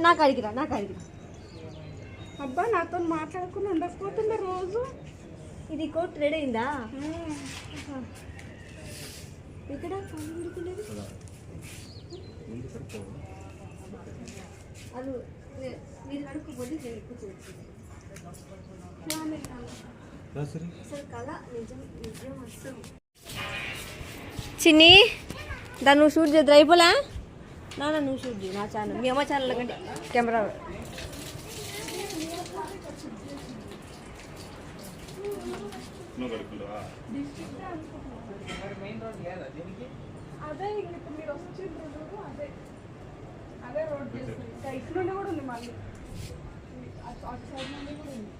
నా- నాకు అడిగిరా నాకు అడిగిరా. అబ్బా నాతో మాట్లాడుకుని ఉండకపోతుండే రోజు. ఇది కోట్ రెడీ అయిందా. ఇక్కడ అది నే- మీరు నేను కూర్చోవచ్చు చిన్ని దాన్ని నువ్వు షూట్ చేద్దరు అయిపోలే? నాన్న నువ్వు షూట్ చేయి నా ఛానల్ మీ అమ్మ ఛానల్ కంటే కెమెరా అదే ఇంక ఇప్పుడు మీరు చూడు అదే. అదే రోడ్ ఇటు నుండి కూడా ఉంది మళ్ళీ. అటు అటు సైడ్ నుండి కూడా ఉంది.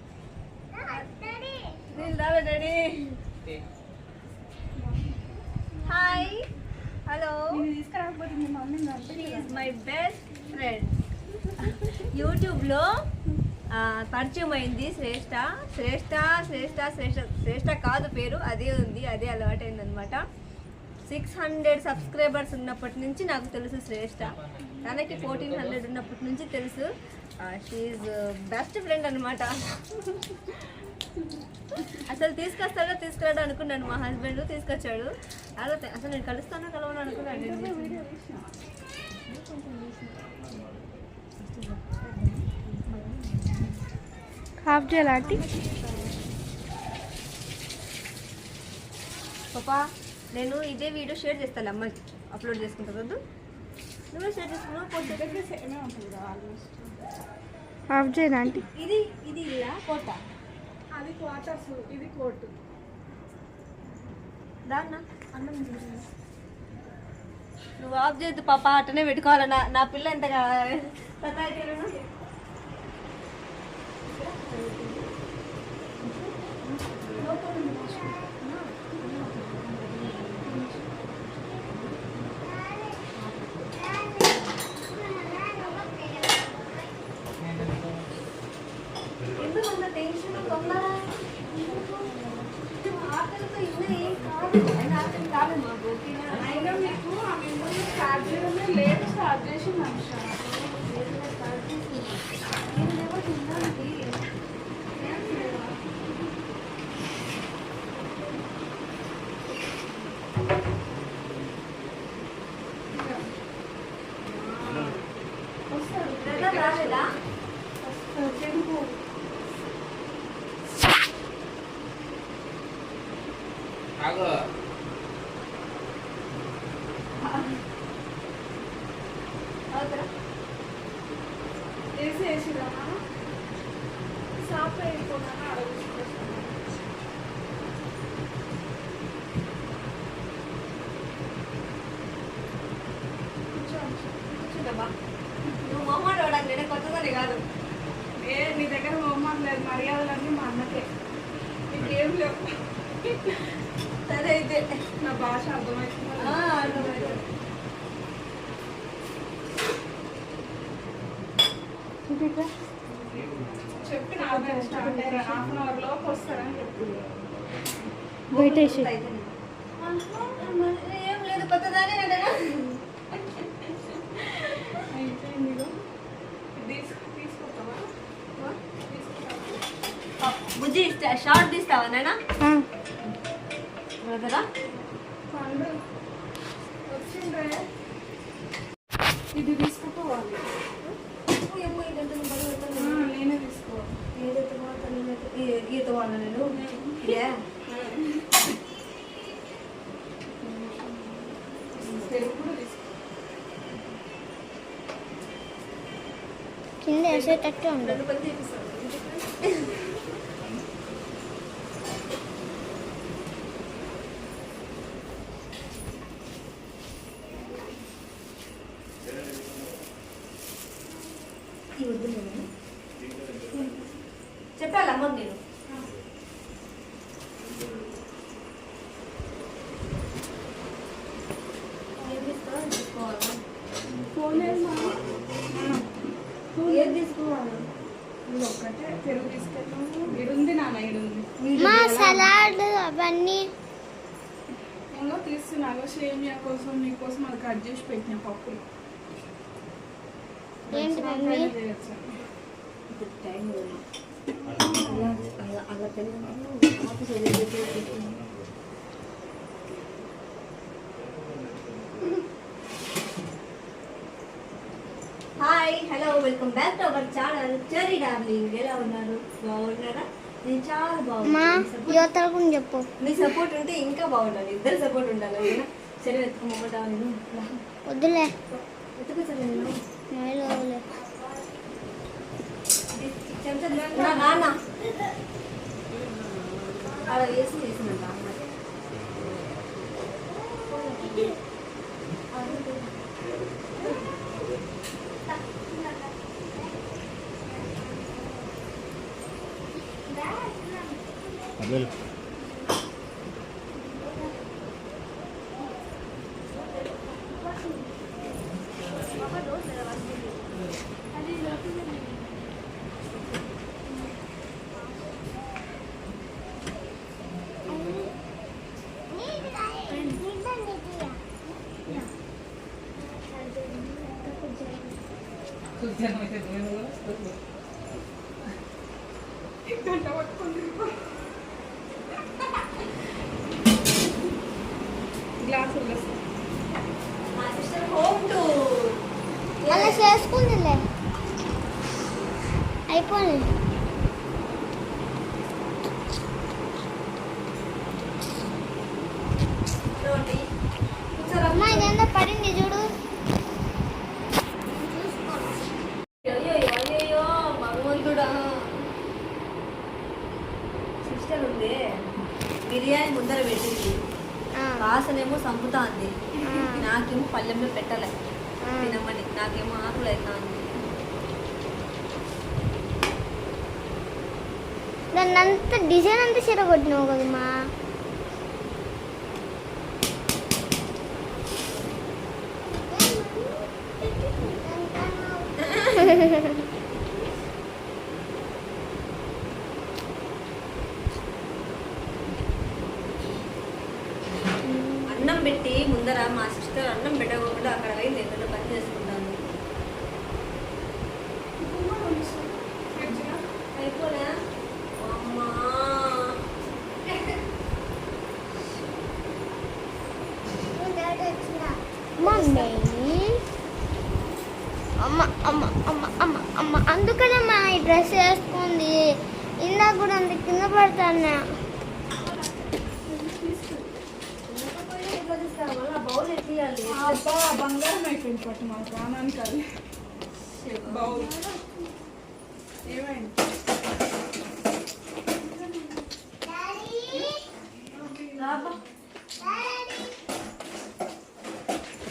రావే డాడీ. హాయ్. హలో. తీసుకురాకపోతే మీ mummy is my best friend యూట్యూబ్లో పరిచయం అయింది శ్రేష్ఠ శ్రేష్ఠ శ్రేష్ఠ శ్రేష్ఠ శ్రేష్ఠ కాదు పేరు అదే ఉంది అదే అలవాటైంది అనమాట సిక్స్ హండ్రెడ్ సబ్స్క్రైబర్స్ ఉన్నప్పటి నుంచి నాకు తెలుసు శ్రేష్ఠ తనకి ఫోర్టీన్ హండ్రెడ్ ఉన్నప్పటి నుంచి తెలుసు. షీఈ్ బెస్ట్ ఫ్రెండ్ అనమాట అసలు తీసుకొస్తాడో తీసుకురాడో అనుకున్నాను. మా హస్బెండ్ తీసుకొచ్చాడు. అలా అసలు నేను కలుస్తానో కలవను అనుకున్నాను. హాఫ్ చేయాలి పాపా నేను ఇదే వీడియో షేర్ చేస్తాను అమ్మకి అప్లోడ్ చేసుకుంటా వద్దు. నువ్వే షేర్ చేసుకున్నావు కదా హాఫ్ చేయనా ఆంటీ ఇది ఇది ఇలా కోట. అది క్వార్టర్స్ ఇది కోర్టు దాన్న అన్నం నువ్వు ఆఫ్ చేయద్దు పాప అట్టనే పెట్టుకోవాలన్నా నా నా పిల్ల ఎంతగా సతాయితేను ఎందుకు అంత టెన్షన్ తొందర ఆకలితో ఇంకా ఏం కాదు అయినా ఆకలి కాదు మాకు ఓకేనా అయినా మీకు ఆమె ముందు స్టార్ట్ చేయడమే లేట్ స్టార్ట్ చేసి మనిషి వస్తాడు రాలేదా తెలుగు వేసి వేసిరామా షాప్ అయిపోయినా అడగొచ్చుకొస్తాను నువ్వు మొహమాట నేను కొత్తదని కాదు. ఏ నీ దగ్గర మొహమ్మద్ లేదు మర్యాదలన్నీ మా అన్నకే. నీకేం లేవు. సరే అయితే. నా భాష అర్థమవుతుంది ఆ, అర్థమైంది. చెప్పిన హాఫ్ అన్ అవర్ లోపు వస్తారని ఏం లేదు కొత్తదానే కదా. బుజ్జి షార్ట్ తీస్తావా పండు వచ్చిండే ఇది తీసుకుపోవాలి ఆ, నేనే తీసుకోవాలి ఈత వాళ్ళ నేను ఇదే తెలుగు కూడా తీసుకో కింద వేసేటట్టు ఉండదు రెండు పని చేపిస్తాను ఈ వద్దు నేను చెప్పాలి అమ్మకి నేను. ఏం తీసుకోవాలో? ఒక్కటే పెరుగు తీసుకెళ్ళాము ఇడుంది నాన్న ఇడుంది. మా సలాడ్ అవన్నీ. ఇంకో తీస్తున్నాను సేమియా కోసం మీకోసం అది కట్ చేసి పెట్టిన పప్పులు. ఏంటి మమ్మీ వంకాయలు చేయొచ్చు. ఇప్పుడు time hi hello welcome back to our channel cherry darling ఎలా ఉన్నారు? బాగున్నారా? నేను చాలా బాగున్నాను. చెప్పు. మీ సపోర్ట్ ఉంటే ఇంకా బాగుండాలి ఇద్దరు సపోర్ట్ ఉండాలి ఓకేనా సరే వెతుకోమంటా నేను వద్దులే. వెతుకు సరే నా నాన్న. అలా వేసి వేసినంట అదే అయిపోయింది చూడండి అమ్మ ఇదేందో పడింది చూడు అయ్యో అయ్యో భగవంతుడా సిస్టర్ ఉంది బిర్యానీ ముందర పెట్టింది ఆ, వాసనేమో సంపుతా అంది ఆ, నాకేమో పళ్ళెంలో పెట్టలే ఆ. తినమని నాకేమో ఆకులు అవుతా ఉంది దాన్ని అంతా డిజైన్ అంతా చిరగొట్టినావు కదమ్మా. అన్నం పెట్టి ముందర మా సిస్టర్ అన్నం పెట్టకుండా అక్కడ పోయి నేను పని చేసుకుంటాను ఫ్రిడ్జ్లో అయిపోలే అమ్మా మమ్మీ. అమ్మ అమ్మ అమ్మ అమ్మ అమ్మ. అందుకనే మా ఈ డ్రెస్ వేసుకుంది. ఇందాక కూడా అంత కింద పడతాను బంగారం అయిపోయింది పట్టు మా ప్రాణానికి అది. ఏమైంది?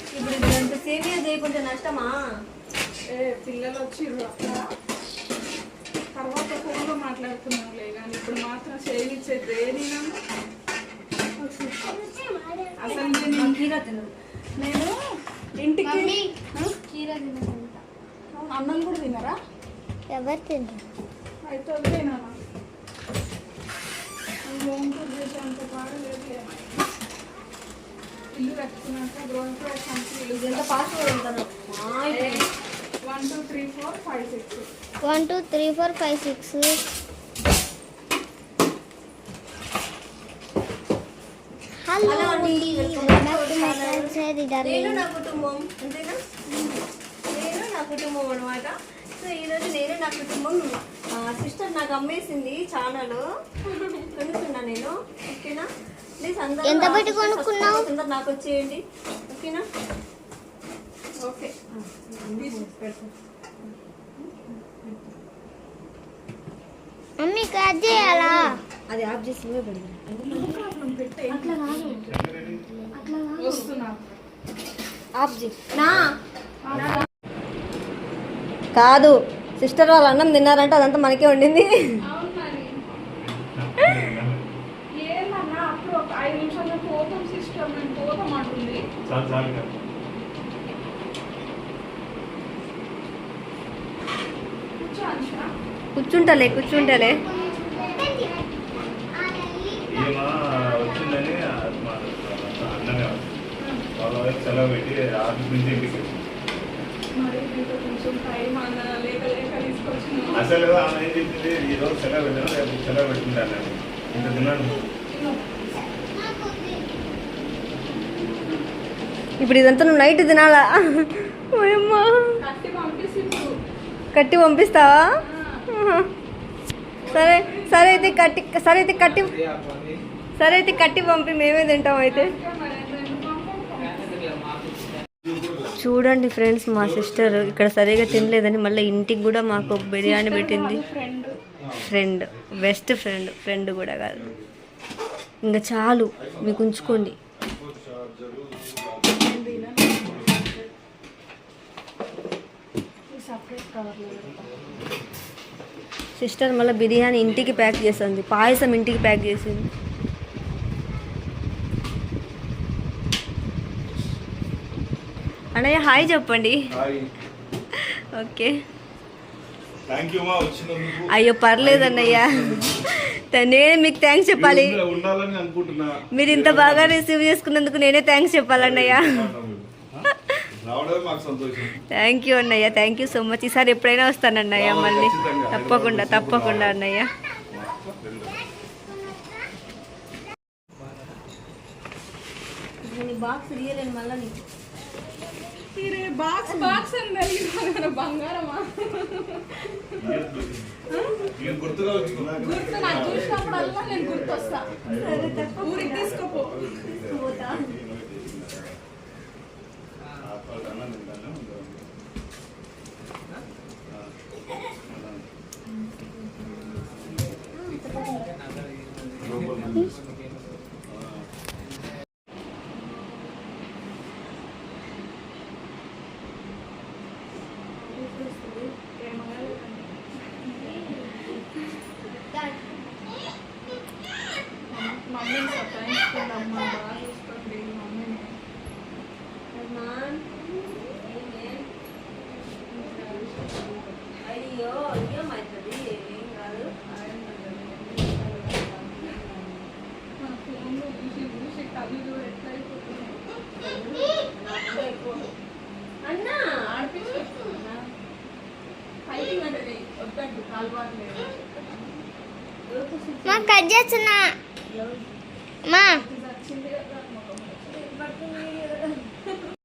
ఇప్పుడు ఇదంతా సేమియా చేయకుంటే నష్టమా? ఏ పిల్లలు వచ్చిర్రు అక్కడ తర్వాత ఫోన్లో మాట్లాడుతున్నాంలే కానీ ఇప్పుడు మాత్రం చేయించేది దేని అసలు నేను కీరా నేను ఇంటికి అన్నం కూడా తినరా? ఎవరు తింటారు? అయితే వదిలేనా? హోమ్ టూర్ చేసేంత బాగా లేదు ఏమైనా. ఇల్లు కట్టుకున్నాక గ్రోన్ ప్రైస్ అంటే ఎంత పాస్వర్డ్ ఉంటాను one two three four five six one two three four five six hello hello అండి. నేను నా కుటుంబం. అంతేనా? నేను నా కుటుంబం అనమాట సో ఈరోజు నేను నా కుటుంబం సిస్టర్ నాకు అమ్మేసింది ఛానల్ కొనుక్కున్నా నేను. ఓకేనా? ఎంత పెట్టి sister కొనుక్కున్నావు? నాకు వచ్చేయండి. ఓకేనా? ఓకే. మమ్మీ కట్ చేయాలా? అది ఆఫ్ చేసి అట్లా కాదు. వస్తున్నా. ఆఫ్ చేయి. నా. కాదు. సిస్టర్ వాళ్ళు అన్నం తిన్నారంటే అదంతా మనకే వండింది. కూర్చుంటలే కూర్చుంటలే. సెలవు పెట్టి ఆఫీస్ నుంచి ఇంటికి అసలు ఆమె ఏం చెప్పింది? ఈ రోజు సెలవు పెట్టాను రేపు సెలవు పెట్టుకుంటాను నేను ఇంత తిన్నాను ఇప్పుడు ఇదంతా నువ్వు నైట్ తినాలా? కట్టి పంపిస్తావా. సరే సరే అయితే కట్టి సరే అయితే కట్టి సరే అయితే కట్టి పంపి మేమే తింటాం అయితే? చూడండి ఫ్రెండ్స్ మా సిస్టర్ ఇక్కడ సరిగా తినలేదని మళ్ళీ ఇంటికి కూడా మాకు బిర్యానీ పెట్టింది. ఫ్రెండ్ బెస్ట్ ఫ్రెండ్ ఫ్రెండ్ కూడా కాదు. ఇంకా చాలు మీకు ఉంచుకోండి. సిస్టర్ మళ్ళీ బిర్యానీ ఇంటికి ప్యాక్ చేసింది పాయసం ఇంటికి ప్యాక్ చేసింది. అన్నయ్య హాయ్ చెప్పండి. ఓకే. అయ్యో పర్లేదు అన్నయ్య. నేనే మీకు థ్యాంక్స్ చెప్పాలి. మీరు ఇంత బాగా రిసీవ్ చేసుకున్నందుకు నేనే థ్యాంక్స్ చెప్పాలన్నయ్య థ్యాంక్ యూ అన్నయ్య. థ్యాంక్ యూ సో మచ్ ఈసారి ఎప్పుడైనా వస్తానన్నయ్య మళ్ళీ. ఖచ్చితంగా. తప్పకుండా తప్పకుండా అన్నయ్య. బాక్స్ రియల్ మళ్ళీ ఇరే బాక్స్ బాక్స్ అని తెలియదు. బంగారమా? నేను గుర్తుగా వచ్చింది గుర్తు నాకు చూసినప్పుడల్లా నేను గుర్తొస్తా. ఊరికి తీసుకోపో. Gracias. చేస్తున్నా మా ఇది వచ్చింది